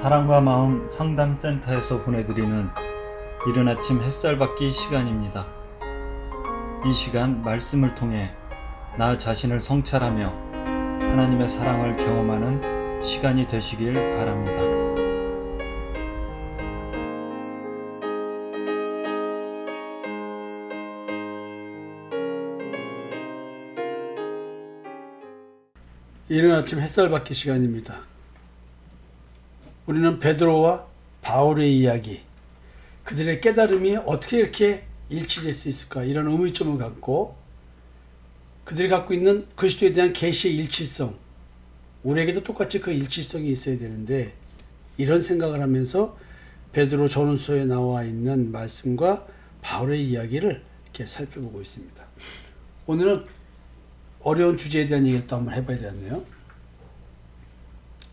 사랑과 마음 상담센터에서 보내드리는 이른 아침 햇살 받기 시간입니다. 이 시간 말씀을 통해 나 자신을 성찰하며 하나님의 사랑을 경험하는 시간이 되시길 바랍니다. 이른 아침 햇살 받기 시간입니다. 우리는 베드로와 바울의 이야기, 그들의 깨달음이 어떻게 이렇게 일치될 수 있을까 이런 의문점을 갖고 그들이 갖고 있는 그리스도에 대한 계시의 일치성, 우리에게도 똑같이 그 일치성이 있어야 되는데 이런 생각을 하면서 베드로 전후서에 나와 있는 말씀과 바울의 이야기를 이렇게 살펴보고 있습니다. 오늘은 어려운 주제에 대한 얘기를 또 한번 해봐야 되겠네요.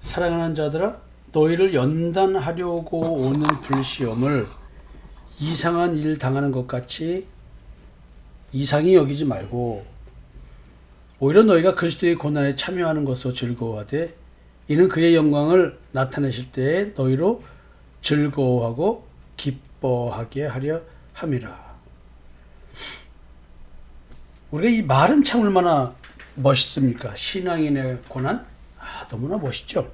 사랑하는 자들아, 너희를 연단하려고 오는 불시험을 이상한 일 당하는 것 같이 이상히 여기지 말고 오히려 너희가 그리스도의 고난에 참여하는 것으로 즐거워하되 이는 그의 영광을 나타내실 때에 너희로 즐거워하고 기뻐하게 하려 함이라. 우리가 이 말은 참 얼마나 멋있습니까? 신앙인의 고난? 아, 너무나 멋있죠?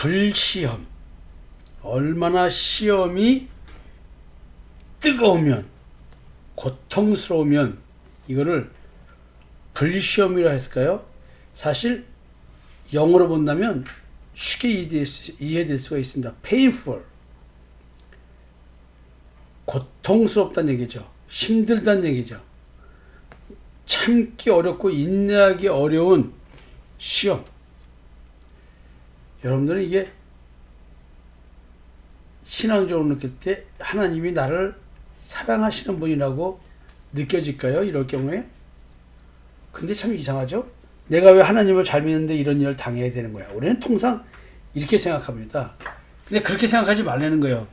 불시험. 얼마나 시험이 뜨거우면, 고통스러우면, 이거를 불시험이라 했을까요? 사실, 영어로 본다면 쉽게 이해될 수가 있습니다. painful. 고통스럽다는 얘기죠. 힘들다는 얘기죠. 참기 어렵고 인내하기 어려운 시험. 여러분들은 이게 신앙적으로 느낄 때 하나님이 나를 사랑하시는 분이라고 느껴질까요? 이럴 경우에? 근데 참 이상하죠? 내가 왜 하나님을 잘 믿는데 이런 일을 당해야 되는 거야? 우리는 통상 이렇게 생각합니다. 근데 그렇게 생각하지 말라는 거예요.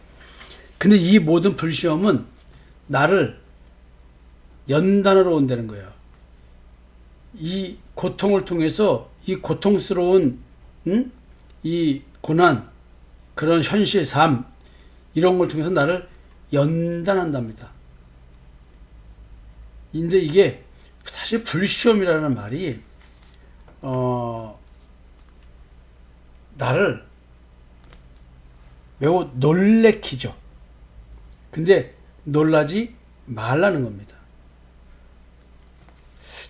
근데 이 모든 불시험은 나를 연단하러 온다는 거예요. 이 고통을 통해서 이 고통스러운 응? 이 고난 그런 현실 삶 이런 걸 통해서 나를 연단한답니다. 근데 이게 사실 불시험이라는 말이 어 나를 매우 놀래키죠. 근데 놀라지 말라는 겁니다.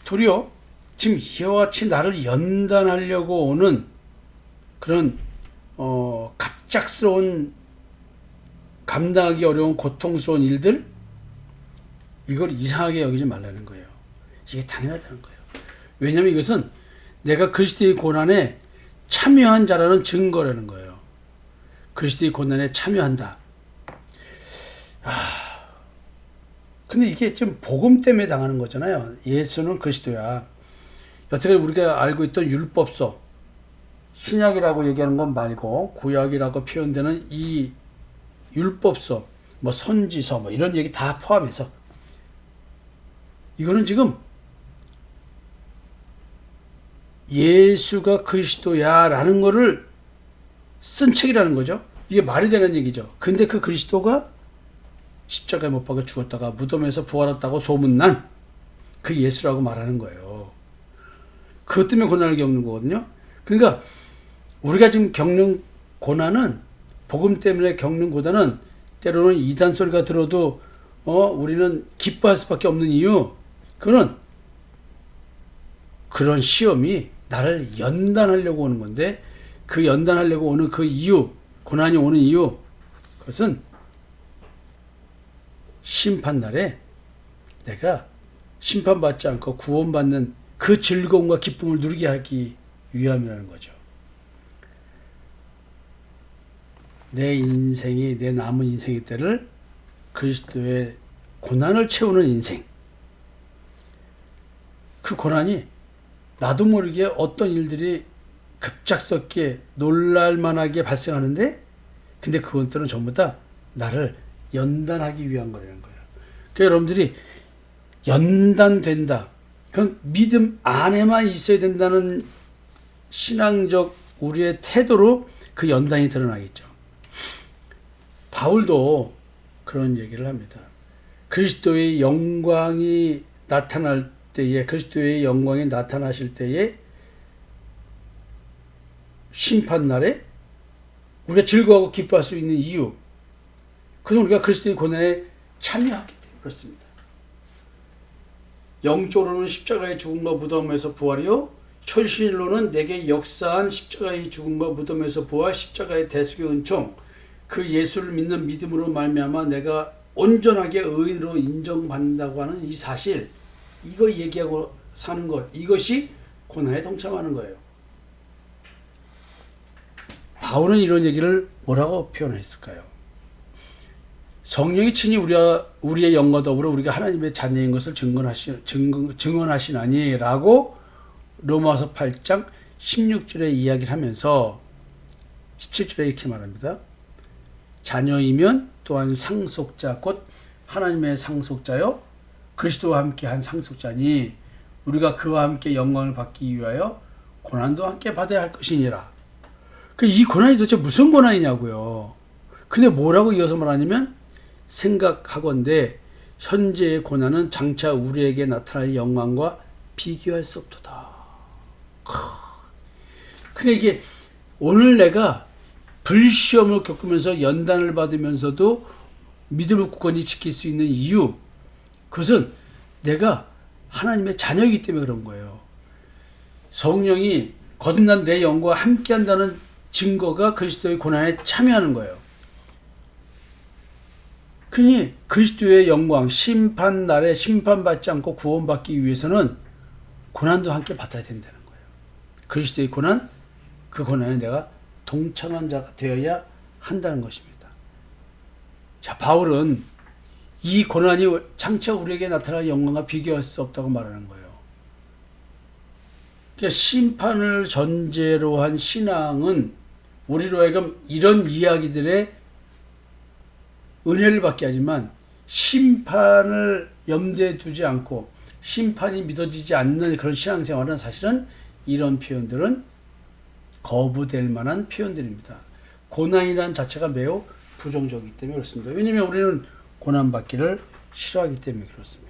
도리어 지금 이와 같이 나를 연단하려고 오는 그런 어, 갑작스러운 감당하기 어려운 고통스러운 일들 이걸 이상하게 여기지 말라는 거예요. 이게 당연하다는 거예요. 왜냐하면 이것은 내가 그리스도의 고난에 참여한 자라는 증거라는 거예요. 그리스도의 고난에 참여한다. 아, 근데 이게 좀 복음 때문에 당하는 거잖아요. 예수는 그리스도야. 여태까지 우리가 알고 있던 율법서, 신약이라고 얘기하는 건 말고 구약이라고 표현되는 이 율법서, 뭐 선지서, 뭐 이런 얘기 다 포함해서 이거는 지금 예수가 그리스도야라는 거를 쓴 책이라는 거죠. 이게 말이 되는 얘기죠. 근데 그 그리스도가 십자가에 못 박아 죽었다가 무덤에서 부활했다고 소문난 그 예수라고 말하는 거예요. 그것 때문에 고난을 겪는 거거든요. 그러니까 우리가 지금 겪는 고난은 복음 때문에 겪는 고난은 때로는 이단 소리가 들어도 어 우리는 기뻐할 수밖에 없는 이유 그거는 그런 시험이 나를 연단하려고 오는 건데 그 연단하려고 오는 그 이유 고난이 오는 이유 그것은 심판 날에 내가 심판받지 않고 구원받는 그 즐거움과 기쁨을 누리게 하기 위함이라는 거죠. 내 인생이 내 남은 인생의 때를 그리스도의 고난을 채우는 인생. 그 고난이 나도 모르게 어떤 일들이 급작스럽게 놀랄만하게 발생하는데 근데 그것들은 전부 다 나를 연단하기 위한 거라는 거예요. 그러니까 여러분들이 연단된다. 그건 믿음 안에만 있어야 된다는 신앙적 우리의 태도로 그 연단이 드러나겠죠. 바울도 그런 얘기를 합니다. 그리스도의 영광이 나타날 때에 그리스도의 영광이 나타나실 때에 심판 날에 우리가 즐거워하고 기뻐할 수 있는 이유 그것은 우리가 그리스도의 고난에 참여하기 때문에 그렇습니다. 영적으로는 십자가의 죽음과 무덤에서 부활이요 현실로는 내게 역사한 십자가의 죽음과 무덤에서 부활 십자가의 대속의 은총 그 예수를 믿는 믿음으로 말미암아 내가 온전하게 의인으로 인정받는다고 하는 이 사실 이거 얘기하고 사는 것 이것이 고난에 동참하는 거예요. 바울은 이런 얘기를 뭐라고 표현했을까요? 성령이 친히 우리와 우리의 영과 더불어 우리가 하나님의 자녀인 것을 증언하시 증언, 증언하시나니라고 로마서 8장 16절에 이야기를 하면서 17절에 이렇게 말합니다. 자녀이면 또한 상속자 곧 하나님의 상속자요 그리스도와 함께 한 상속자니 우리가 그와 함께 영광을 받기 위하여 고난도 함께 받아야 할 것이니라. 그 이 고난이 도대체 무슨 고난이냐고요. 근데 뭐라고 이어서 말하냐면 생각하건대 현재의 고난은 장차 우리에게 나타날 영광과 비교할 수 없도다. 근데 이게 오늘 내가 불시험을 겪으면서 연단을 받으면서도 믿음을 굳건히 지킬 수 있는 이유 그것은 내가 하나님의 자녀이기 때문에 그런 거예요. 성령이 거듭난 내 영과 함께 한다는 증거가 그리스도의 고난에 참여하는 거예요. 그러니 그리스도의 영광 심판 날에 심판받지 않고 구원받기 위해서는 고난도 함께 받아야 된다는 거예요. 그리스도의 고난 그 고난에 내가 동참한 자가 되어야 한다는 것입니다. 자, 바울은 이 고난이 장차 우리에게 나타날 영광과 비교할 수 없다고 말하는 거예요. 그러니까 심판을 전제로 한 신앙은 우리로 하여금 이런 이야기들에 은혜를 받게 하지만 심판을 염두에 두지 않고 심판이 믿어지지 않는 그런 신앙생활은 사실은 이런 표현들은 거부될 만한 표현들입니다. 고난이란 자체가 매우 부정적이기 때문에 그렇습니다. 왜냐하면 우리는 고난받기를 싫어하기 때문에 그렇습니다.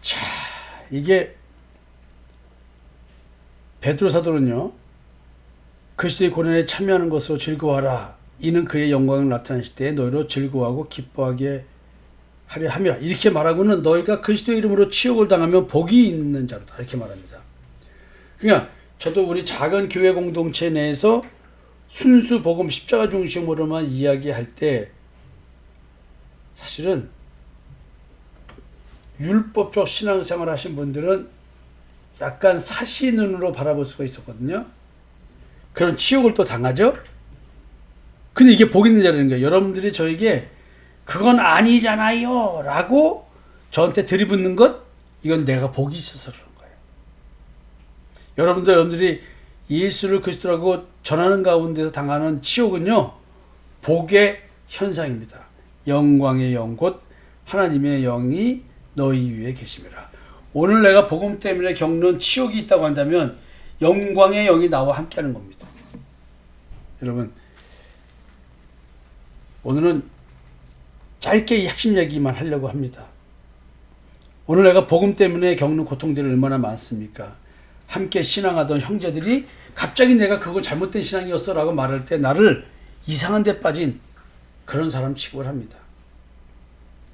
자, 이게 베드로 사도는요. 그리스도의 고난에 참여하는 것으로 즐거워하라. 이는 그의 영광을 나타내실 때에 너희로 즐거워하고 기뻐하게 하려 함이라. 이렇게 말하고는 너희가 그리스도의 이름으로 치욕을 당하면 복이 있는 자로다. 이렇게 말합니다. 그러니까 저도 우리 작은 교회 공동체 내에서 순수 복음 십자가 중심으로만 이야기할 때 사실은 율법적 신앙생활 하신 분들은 약간 사시 눈으로 바라볼 수가 있었거든요. 그런 치욕을 또 당하죠. 근데 이게 복 있는 자라는 거예요. 여러분들이 저에게 그건 아니잖아요. 라고 저한테 들이붓는 것, 이건 내가 복이 있어서. 여러분들, 여러분들이 예수를 그리스도라고 전하는 가운데서 당하는 치욕은요, 복의 현상입니다. 영광의 영, 곧 하나님의 영이 너희 위에 계심이라. 오늘 내가 복음 때문에 겪는 치욕이 있다고 한다면 영광의 영이 나와 함께하는 겁니다. 여러분, 오늘은 짧게 이 핵심 얘기만 하려고 합니다. 오늘 내가 복음 때문에 겪는 고통들이 얼마나 많습니까? 함께 신앙하던 형제들이 갑자기 내가 그건 잘못된 신앙이었어 라고 말할 때 나를 이상한 데 빠진 그런 사람 취급을 합니다.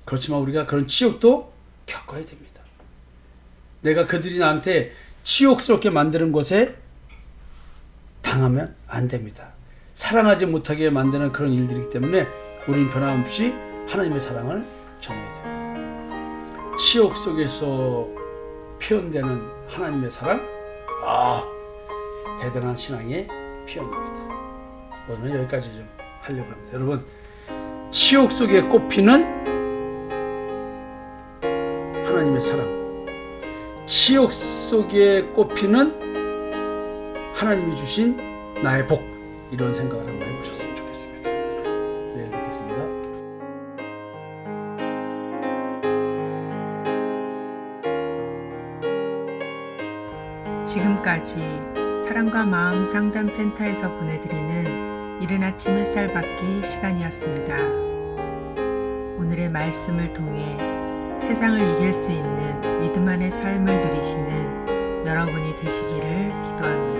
그렇지만 우리가 그런 치욕도 겪어야 됩니다. 내가 그들이 나한테 치욕스럽게 만드는 것에 당하면 안 됩니다. 사랑하지 못하게 만드는 그런 일들이기 때문에 우리는 변함없이 하나님의 사랑을 전해야 됩니다. 치욕 속에서 표현되는 하나님의 사랑, 아 대단한 신앙의 표현입니다. 오늘 여기까지 좀 하려고 합니다. 여러분, 치욕 속에 꼽히는 하나님의 사랑, 치욕 속에 꼽히는 하나님이 주신 나의 복, 이런 생각을 한번 해보셨으면 좋겠습니다. 지금까지 사랑과 마음 상담센터에서 보내드리는 이른 아침 햇살 받기 시간이었습니다. 오늘의 말씀을 통해 세상을 이길 수 있는 믿음 안의 삶을 누리시는 여러분이 되시기를 기도합니다.